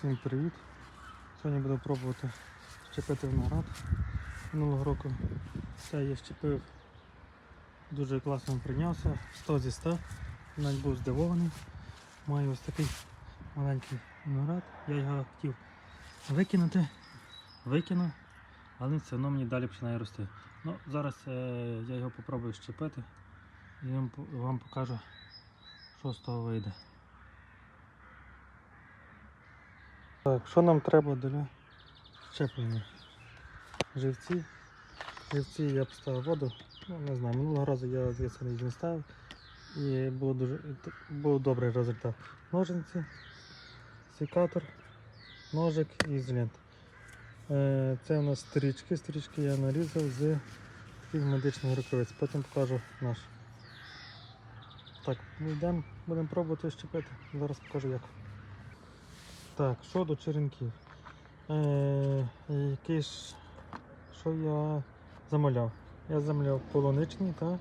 Всім привіт! Сьогодні буду пробувати щепити виноград. Минулого року це я щепив, дуже класно прийнявся, 100 зі 100, навіть був здивований. Маю ось такий маленький виноград. Я його хотів викинути, викинув, але все одно мені далі починає рости. Ну, Зараз е, я його попробую щепити і вам покажу, що з того вийде. Так, що нам треба для щеплення? Живці. Живці я поставив воду. Ну, не знаю, минулого разу я їх не ставив. І було дуже, був добрий результат. Ножниці, секатор, ножик і ізолент. Е, Це у нас стрічки. Стрічки я нарізав з таких медичних рукавиць. Потім покажу наш. Так, йдемо, будемо пробувати щепити. Зараз покажу як. Так, щодо черенків. Е, який ж, що я замовляв? Я замовляв полуничний та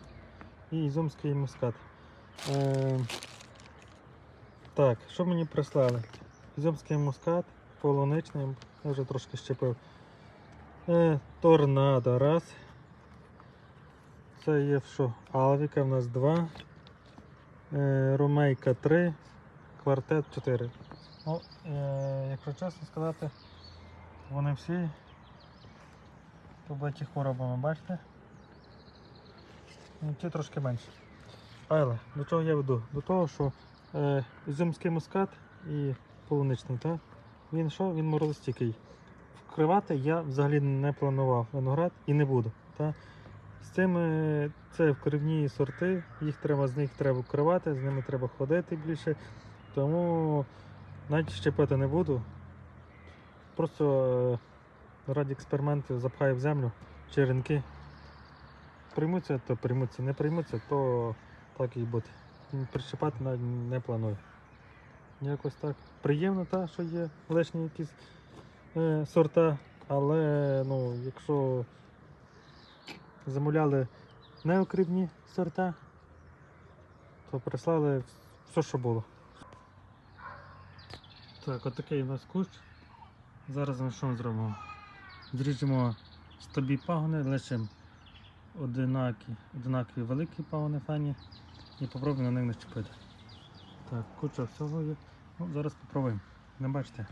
і ізюмський мускат. Е, так, що мені прислали? Ізюмський мускат, полуничний, я вже трошки щепив. Е, торнадо раз. Це є що? Алвіка в нас два. Е, Ромейка 3, квартет 4. Ну, е, якщо чесно сказати, вони всі побиті хворобами, бачите? Ну, Ті трошки менше. Але до чого я веду? До того, що е, ізюмський мускат і полуничний, так? він що? Він морозостійкий. Вкривати я взагалі не планував виноград і не буду. Та? З цими це вкривні сорти, їх треба, з них треба вкривати, з ними треба ходити більше. Тому навіть щепити не буду. Просто е, раді експерименту запхаю в землю черенки. Приймуться, то приймуться, не приймуться, то так і буде. Прищепати навіть не планую. Якось так. Приємно, та, що є лишні якісь е, сорта, але ну, якщо замовляли неокрівні сорта, то прислали все, що було. Так, отакий у нас кущ. Зараз ми що зробимо? Зріжемо стобі пагони, лишимо одинакі, одинакові великі пагони фені і попробуємо на них начепити. Так, куча всього є. Ну, зараз попробуємо. Не бачите,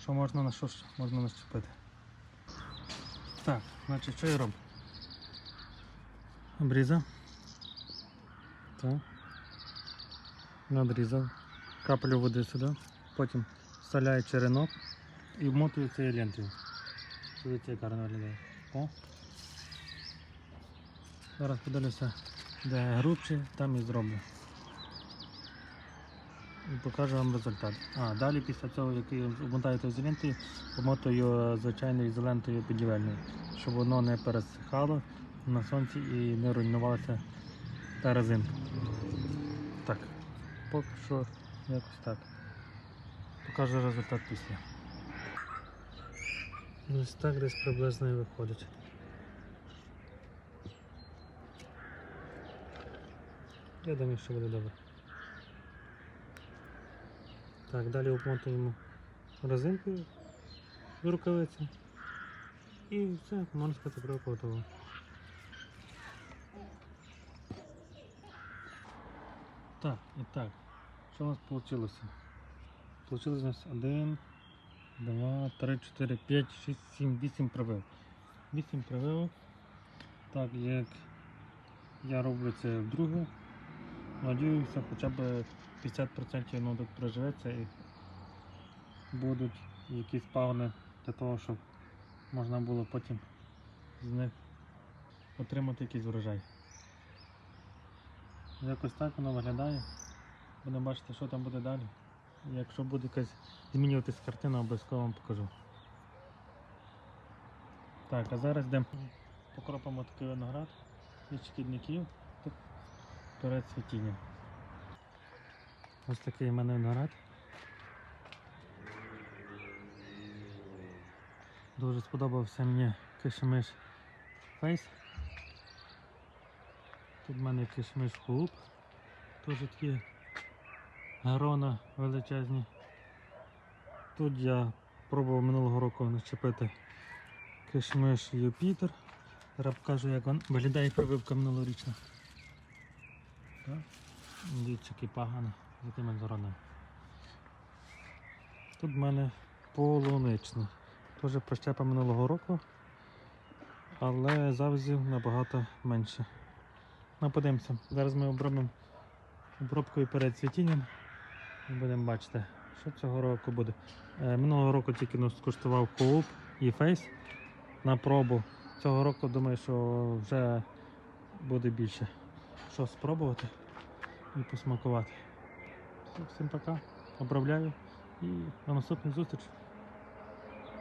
що можна на що можна начепити. Так, значить, що я роблю? Обрізав. Так. Надрізав. Каплю води сюди. Потім вставляю черенок і вмотую цією лентою. Дивіться, як гарно виглядає. О. Зараз подивлюся, де грубші, там і зроблю. І покажу вам результат. А, далі після цього, як обмотаєте ізолентою, помотую звичайною ізолентою будівельною, щоб воно не пересихало на сонці і не руйнувалася та резинка. Так, поки що якось так. Покажу результат після. Ось так десь приблизно і виходить. Я думаю, що буде добре. Так, далі обмотуємо резинкою з рукавиці. І все, можна сказати, приготово. Так, і так. Що у нас вийшло? Получилось у нас 1, 2, 3, 4, 5, 6, 7, 8 привив. 8 прививок. Так, як я роблю це вдруге. Надіюся, хоча б 50% нодок приживеться і будуть якісь пагони для того, щоб можна було потім з них отримати якийсь врожай. Якось так воно виглядає. Будемо бачити, що там буде далі. Якщо буде якась змінюватись картина, обов'язково вам покажу. Так, а зараз йдемо покропимо такий виноград від шкідників перед цвітінням. Ось такий у мене виноград. Дуже сподобався мені кишмиш фейс. Тут в мене кишмиш клуб. Теж такі грона величезні. Тут я пробував минулого року начепити кишмиш Юпітер. Зараз покажу, як він виглядає прививка минулорічна. Так. Дивіться, який поганий, з яким він. Тут в мене полуничний. Теж прищепа минулого року, але завзів набагато менше. Ну, подивимося. Зараз ми обробимо обробкою перед цвітінням будемо бачити, що цього року буде. Е, минулого року тільки нас скуштував Coop і Face на пробу. Цього року думаю, що вже буде більше. Що спробувати і посмакувати. Всім пока. Обробляю і на наступних зустріч.